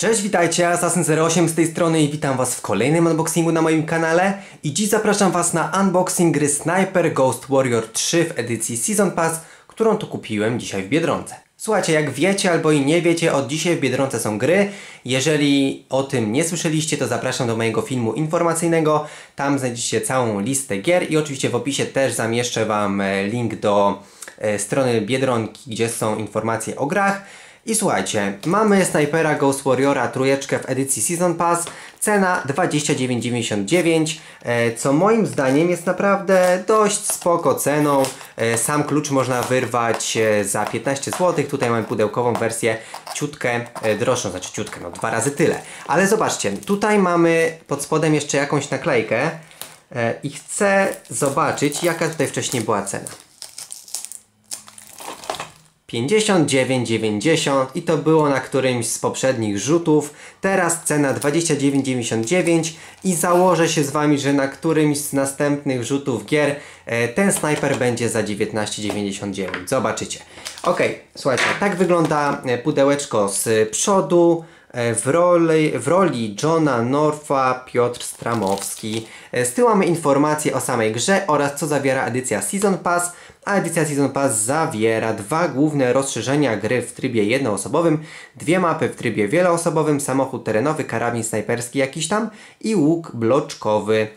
Cześć, witajcie, Assassin08 z tej strony i witam was w kolejnym unboxingu na moim kanale i dziś zapraszam was na unboxing gry Sniper Ghost Warrior 3 w edycji Season Pass, którą to kupiłem dzisiaj w Biedronce. Słuchajcie, jak wiecie albo i nie wiecie, od dzisiaj w Biedronce są gry. Jeżeli o tym nie słyszeliście, to zapraszam do mojego filmu informacyjnego. Tam znajdziecie całą listę gier i oczywiście w opisie też zamieszczę wam e, link do e, strony Biedronki, gdzie są informacje o grach. I słuchajcie, mamy Snipera Ghost Warriora trójeczkę w edycji Season Pass, cena 29,99, e, co moim zdaniem jest naprawdę dość spoko ceną. E, Sam klucz można wyrwać e, za 15 zł, tutaj mamy pudełkową wersję ciutkę droższą, znaczy ciutkę, no dwa razy tyle. Ale zobaczcie, tutaj mamy pod spodem jeszcze jakąś naklejkę i chcę zobaczyć jaka tutaj wcześniej była cena. 59,90 i to było na którymś z poprzednich rzutów. Teraz cena 29,99 i założę się z Wami, że na którymś z następnych rzutów gier e, ten snajper będzie za 19,99. Zobaczycie. Ok, słuchajcie, tak wygląda e, pudełeczko z przodu. E, W roli, w roli Johna Norfa Piotr Stramowski. E, Z tyłu mamy informacje o samej grze oraz co zawiera edycja Season Pass, a edycja Season Pass zawiera dwa główne rozszerzenia gry w trybie jednoosobowym, dwie mapy w trybie wieloosobowym, samochód terenowy, karabin snajperski jakiś tam i łuk bloczkowy.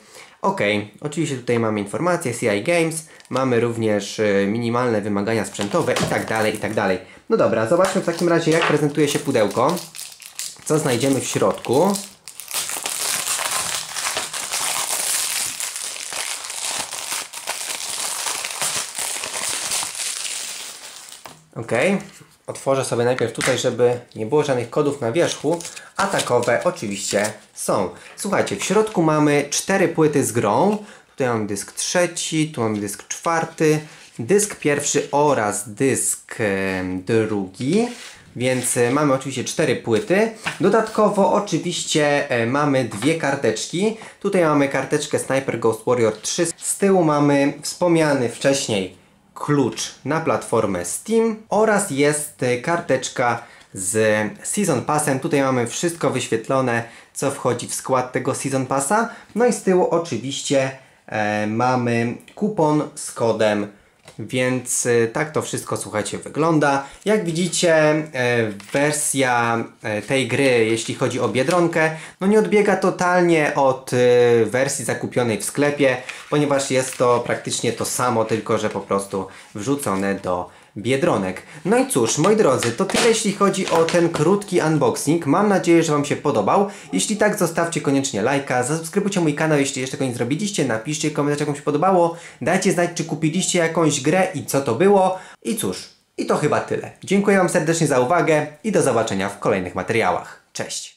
Ok, oczywiście tutaj mamy informacje CI Games, mamy również e, minimalne wymagania sprzętowe i tak dalej, i tak dalej. No dobra, zobaczmy w takim razie jak prezentuje się pudełko co znajdziemy w środku. Ok, otworzę sobie najpierw tutaj, żeby nie było żadnych kodów na wierzchu, a takowe oczywiście są. Słuchajcie, w środku mamy cztery płyty z grą. Tutaj mamy dysk trzeci, tu mamy dysk czwarty, dysk pierwszy oraz dysk drugi. Więc e, mamy oczywiście cztery płyty. Dodatkowo oczywiście e, mamy dwie karteczki. Tutaj mamy karteczkę Sniper Ghost Warrior 3. Z tyłu mamy wspomniany wcześniej klucz na platformę Steam oraz jest e, karteczka z Season Passem. Tutaj mamy wszystko wyświetlone, co wchodzi w skład tego Season Passa. No i z tyłu oczywiście e, mamy kupon z kodem więc e, tak to wszystko, słuchajcie, wygląda. Jak widzicie, e, wersja e, tej gry, jeśli chodzi o Biedronkę, no nie odbiega totalnie od wersji zakupionej w sklepie, ponieważ jest to praktycznie to samo, tylko że po prostu wrzucone do Biedronek. No i cóż, moi drodzy, to tyle jeśli chodzi o ten krótki unboxing. Mam nadzieję, że Wam się podobał. Jeśli tak, zostawcie koniecznie lajka, zasubskrybujcie mój kanał, jeśli jeszcze tego nie zrobiliście, napiszcie komentarz, jak Wam się podobało, dajcie znać, czy kupiliście jakąś grę i co to było. I cóż, i to chyba tyle. Dziękuję Wam serdecznie za uwagę i do zobaczenia w kolejnych materiałach. Cześć!